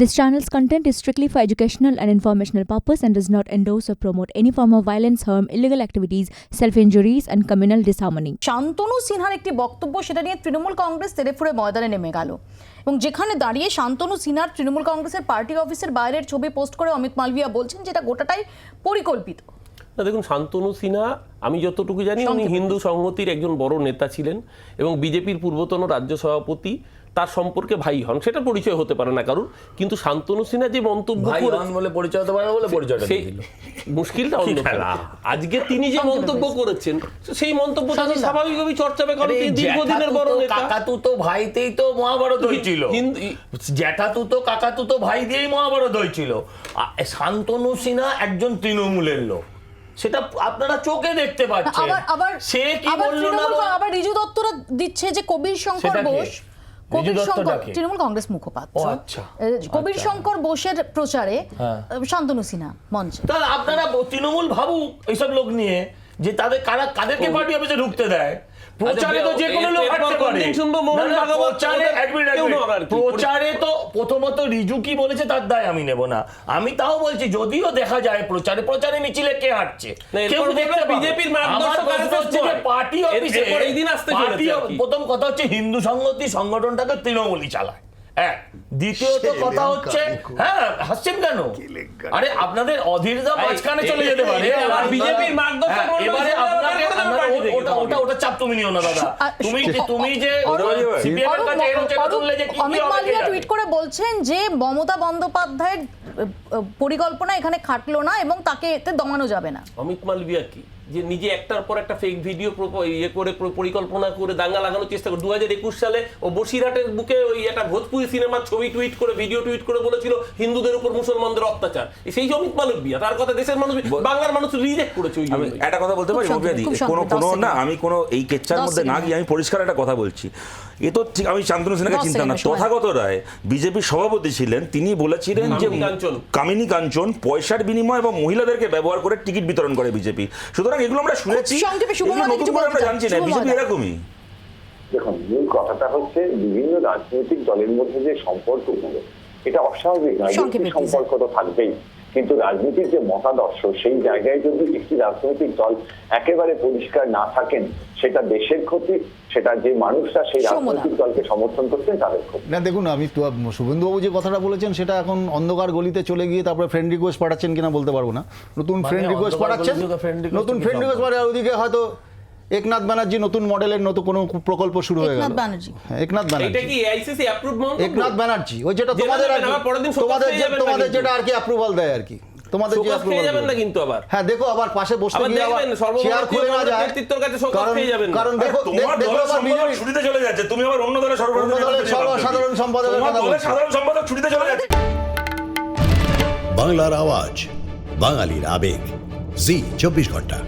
This channel's content is strictly for educational and informational purpose and does not endorse or promote any form of violence, harm, illegal activities, self-injuries and communal disharmony. Shantanu সিনহার একটি বক্তব্য সেটা নিয়ে তৃণমূল কংগ্রেস তেরেফুরে ময়দানে নেমে গেল এবং যেখানে দাঁড়িয়ে শান্তনু সিনহার তৃণমূল কংগ্রেসের পার্টি অফিসের বাইরের ছবি পোস্ট করে অমিত মালভিয়া বলছেন যেটা গোটাটাই পরিকল্পিত না দেখুন শান্তনু সিনহা আমি যতটুকু জানি উনি হিন্দু সংহতির একজন বড় নেতা ছিলেন এবং বিজেপির পূর্বতন রাজ্য সভাপতি তার সম্পর্কে ভাই হন। সেটা পরিচয় হতে পারে না কারণ কিন্তু শান্তনু সিনহা যে মন্তব্য ভাই করে হন বলে পরিচয় হতে পারে বলে পরিচয়টা সেই মুশকিলটা অন্য আজকে তিনি যে মন্তব্য করেছেন সেই মন্তব্যটা স্বাধীনতা। স্বাভাবিকভাবে চর্চা হবে কারণ আরে তিনি দীর্ঘদিনের বড় নেতা। কাকাতুতো ভাইতেই তো মহাভারত হয়েছিল। হিন্দু- জ্যাঠাতুতো কাকাতুতো ভাই দিয়েই মহাভারত হয়েছিল। শান্তনু সিনহা একজন তৃণমূলের লোক। সেটা আপনারা চোখে দেখতে পাচ্ছেন আবার সে কি বলল না আবার রিজু দত্তরা দিচ্ছে যে কবির শঙ্কর বোস কবির শঙ্কর তৃণমূল কংগ্রেস মুখপাত্র আচ্ছা। কবির আচ্ছা। শঙ্কর বোসের প্রচারে হ্যাঁ। শান্তনু সিনহা মঞ্চে তাহলে আপনারা তৃণমূল ভাবুক এইসব লোক নিয়ে যে তাদের কারা কাদেরকে পার্টি অফিসে ঢুকতে দেয়? প্রচারে তো যে কোনো লোক হাঁটতে পারে। শুনব মোহন ভাগবত? প্রচারে এক মিনিট, তো প্রথমত রিজু কি বলেছে তার দায় আমি নেব না। আমি তাও বলছি যদিও দেখা যায় প্রচারে প্রচারে মিছিলে কে হাঁটছে? কেউ পাবে। বিজেপির। পার্টি অফিসে এই দিন আসতে পার্টি প্রথম কথা হচ্ছে হিন্দু সংহতি সংগঠনটাকে তৃণমূলই চালায়। এক দ্বিতীয়ত কথা হচ্ছে হ্যাঁ হাসছেন কেন? আরে আপনাদের অধীরদা মাঝখানে চলে যেতে পারে। আপনারা- বিজেপির হ্যাঁ, এবারে আপনাকে ওটা ওটা ওটা চাপ তুমি নিও না দাদা। তুমি যে তুমি যে সিপিএম এর কাছে এরো যে কি অমিত জানে? টুইট করে বলছেন যে মমতা বন্দ্যোপাধ্যায়ের পরিকল্পনা এখানে খাটলো না এবং তাকে এতে দমানো যাবে না। অমিত মালভিয়া কি? যে নিজে একটার পর একটা ফেক ভিডিও ইয়ে করে পরিকল্পনা করে দাঙ্গা লাগানোর চেষ্টা করে। দু হাজার একুশ সালে ও বসিরহাটের বুকে ওই একটা ভোজপুরি সিনেমার ছবি টুইট করে ভিডিও টুইট করে বলেছিল হিন্দুদের উপর মুসলমানদের অত্যাচার। সেই যে অমিত মালভিয়া তার কথা দেশের মানুষ বাংলার মানুষ রিজেক্ট করেছে ওই আমি একটা কথা বলতে পারি খুব কোনো কোনো না আমি কোনো এই কেচ্চার দশ মধ্যে না গিয়ে আমি পরিষ্কার একটা কথা বলছি। এ তো ঠিক আমি শান্তনু সিনহাকে চিন্তা না। তথাগত রায় বিজেপির সভাপতি ছিলেন তিনি বলেছিলেন যে কাঞ্চন। কামিনী কাঞ্চন পয়সার বিনিময় এবং মহিলাদেরকে ব্যবহার করে টিকিট বিতরণ করে বিজেপি। সুতরাং এগুলো আমরা শুনেছি নতুন করে আমরা জানছি না বিজেপি এরকমই দেখুন মূল কথাটা হচ্ছে বিভিন্ন রাজনৈতিক দলের মধ্যে যে সম্পর্কগুলো এটা অস্বাভাবিক নয়. সম্পর্ক তো থাকবেই কিন্তু রাজনীতির যে মতাদর্শ সেই জায়গায় যদি একটি রাজনৈতিক দল একেবারে পরিষ্কার না থাকেন সেটা দেশের ক্ষতি সেটা যে মানুষরা সেই। রাজনৈতিক দলকে সমর্থন করছেন তাদের ক্ষতি না দেখুন আমি তো শুভেন্দুবাবু যে কথাটা বলেছেন সেটা এখন অন্ধকার গলিতে চলে গিয়ে তারপরে ফ্রেন্ড রিকোয়েস্ট পাঠাচ্ছেন কিনা বলতে পারব না নতুন মানে ফ্রেন্ড রিকোয়েস্ট পাঠাচ্ছেন নতুন ফ্রেন্ড রিকোয়েস্ট? পাঠায় ওদিকে হয়তো একনাথ ব্যানার্জি নতুন মডেলের নতুন কোনো প্রকল্প শুরু হয়ে গেল। একনাথ ব্যানার্জি। হ্যাঁ, একনাথ এটা ব্যানার্জি কি আইসিসি অ্যাপ্রুভ একনাথ ব্যানার্জি ওই যেটা তোমাদের তোমাদের তোমাদের যেটা আর কি অ্যাপ্রুভাল দেয় আর কি তোমাদের যে approval যাবেন না কিন্তু আবার। হ্যাঁ দেখো আবার পাশে বসতে গিয়ে আবার চেয়ার খুলে না যায়। নেতৃত্বের কাছে শোকজ খেয়ে যাবেন কারণ দেখো তোমার দেখো আবার বিজেপি ছুটিতে চলে যাচ্ছে তুমি আবার অন্য দলের সর্বসাধারণ সম্পাদকের কথা বলছি। সাধারণ সম্পাদক ছুটিতে চলে যাচ্ছে। বাংলার আওয়াজ বাঙালির আবেগ। জি চব্বিশ ঘণ্টা।